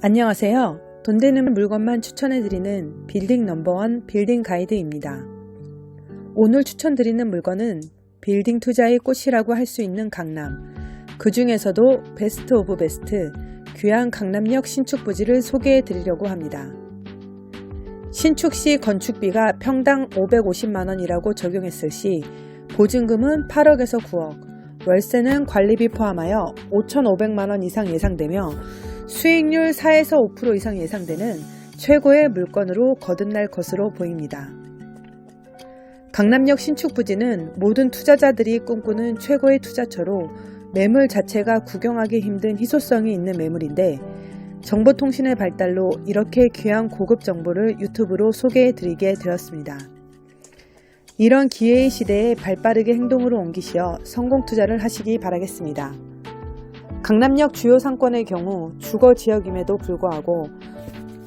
안녕하세요. 돈 되는 물건만 추천해드리는 빌딩 넘버원 빌딩 가이드입니다. 오늘 추천드리는 물건은 빌딩 투자의 꽃이라고 할 수 있는 강남. 그 중에서도 베스트 오브 베스트 귀한 강남역 신축 부지를 소개해 드리려고 합니다. 신축 시 건축비가 평당 550만원이라고 적용했을 시 보증금은 8억에서 9억, 월세는 관리비 포함하여 5,500만원 이상 예상되며 수익률 4에서 5% 이상 예상되는 최고의 물건으로 거듭날 것으로 보입니다. 강남역 신축 부지는 모든 투자자들이 꿈꾸는 최고의 투자처로 매물 자체가 구경하기 힘든 희소성이 있는 매물인데 정보통신의 발달로 이렇게 귀한 고급 정보를 유튜브로 소개해 드리게 되었습니다. 이런 기회의 시대에 발빠르게 행동으로 옮기시어 성공 투자를 하시기 바라겠습니다. 강남역 주요 상권의 경우 주거 지역임에도 불구하고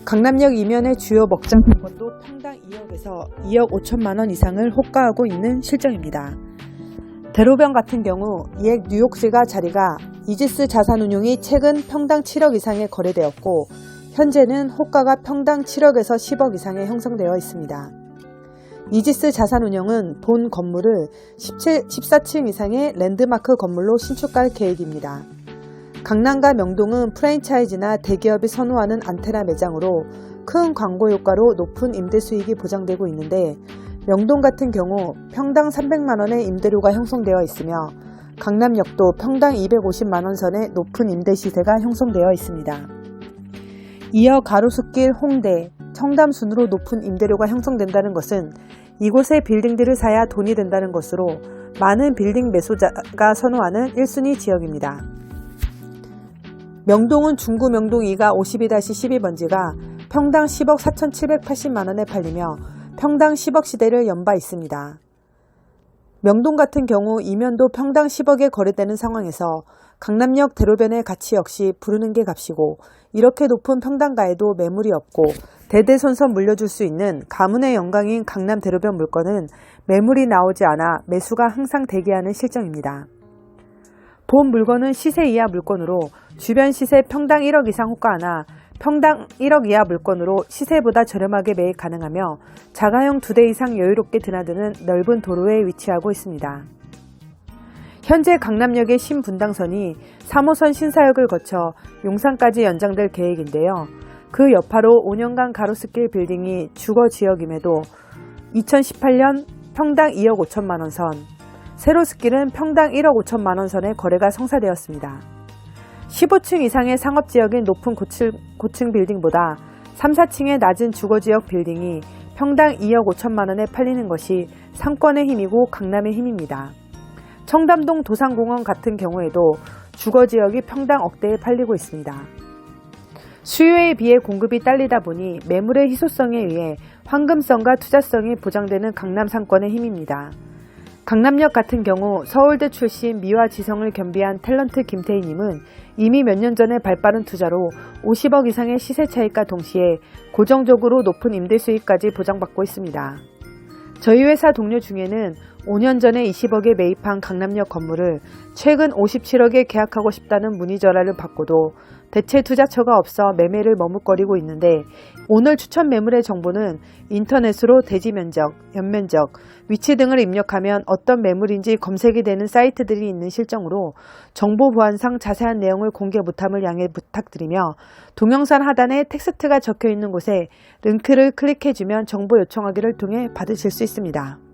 강남역 이면의 주요 먹장 상권도 평당 2억에서 2억 5천만 원 이상을 호가하고 있는 실정입니다. 대로변 같은 경우 이액 뉴욕시가 자리가 이지스 자산운용이 최근 평당 7억 이상에 거래되었고 현재는 호가가 평당 7억에서 10억 이상에 형성되어 있습니다. 이지스 자산운용은 본 건물을 17, 14층 이상의 랜드마크 건물로 신축할 계획입니다. 강남과 명동은 프랜차이즈나 대기업이 선호하는 안테나 매장으로 큰 광고 효과로 높은 임대 수익이 보장되고 있는데 명동 같은 경우 평당 300만원의 임대료가 형성되어 있으며 강남역도 평당 250만원 선의 높은 임대 시세가 형성되어 있습니다. 이어 가로수길, 홍대, 청담 순으로 높은 임대료가 형성된다는 것은 이곳의 빌딩들을 사야 돈이 된다는 것으로 많은 빌딩 매수자가 선호하는 1순위 지역입니다. 명동은 중구 명동 2가 52-12번지가 평당 10억 4,780만원에 팔리며 평당 10억 시대를 연바 있습니다. 명동 같은 경우 이면도 평당 10억에 거래되는 상황에서 강남역 대로변의 가치 역시 부르는 게 값이고 이렇게 높은 평당가에도 매물이 없고 대대손손 물려줄 수 있는 가문의 영광인 강남 대로변 물건은 매물이 나오지 않아 매수가 항상 대기하는 실정입니다. 본 물건은 시세 이하 물건으로 주변 시세 평당 1억 이상 호가하나 평당 1억 이하 물건으로 시세보다 저렴하게 매입 가능하며 자가용 2대 이상 여유롭게 드나드는 넓은 도로에 위치하고 있습니다. 현재 강남역의 신분당선이 3호선 신사역을 거쳐 용산까지 연장될 계획인데요. 그 여파로 5년간 가로수길 빌딩이 주거 지역임에도 2018년 평당 2억 5천만 원 선, 세로스길은 평당 1억 5천만 원 선의 거래가 성사되었습니다. 15층 이상의 상업지역인 높은 고층, 고층 빌딩보다 3, 4층의 낮은 주거지역 빌딩이 평당 2억 5천만 원에 팔리는 것이 상권의 힘이고 강남의 힘입니다. 청담동 도산공원 같은 경우에도 주거지역이 평당 억대에 팔리고 있습니다. 수요에 비해 공급이 딸리다 보니 매물의 희소성에 의해 황금성과 투자성이 보장되는 강남 상권의 힘입니다. 강남역 같은 경우 서울대 출신 미화 지성을 겸비한 탤런트 김태희님은 이미 몇 년 전에 발빠른 투자로 50억 이상의 시세 차익과 동시에 고정적으로 높은 임대 수익까지 보장받고 있습니다. 저희 회사 동료 중에는 5년 전에 20억에 매입한 강남역 건물을 최근 57억에 계약하고 싶다는 문의 전화를 받고도 대체 투자처가 없어 매매를 머뭇거리고 있는데 오늘 추천 매물의 정보는 인터넷으로 대지 면적, 연면적, 위치 등을 입력하면 어떤 매물인지 검색이 되는 사이트들이 있는 실정으로 정보 보안상 자세한 내용을 공개 못함을 양해 부탁드리며 동영상 하단에 텍스트가 적혀 있는 곳에 링크를 클릭해주면 정보 요청하기를 통해 받으실 수 있습니다.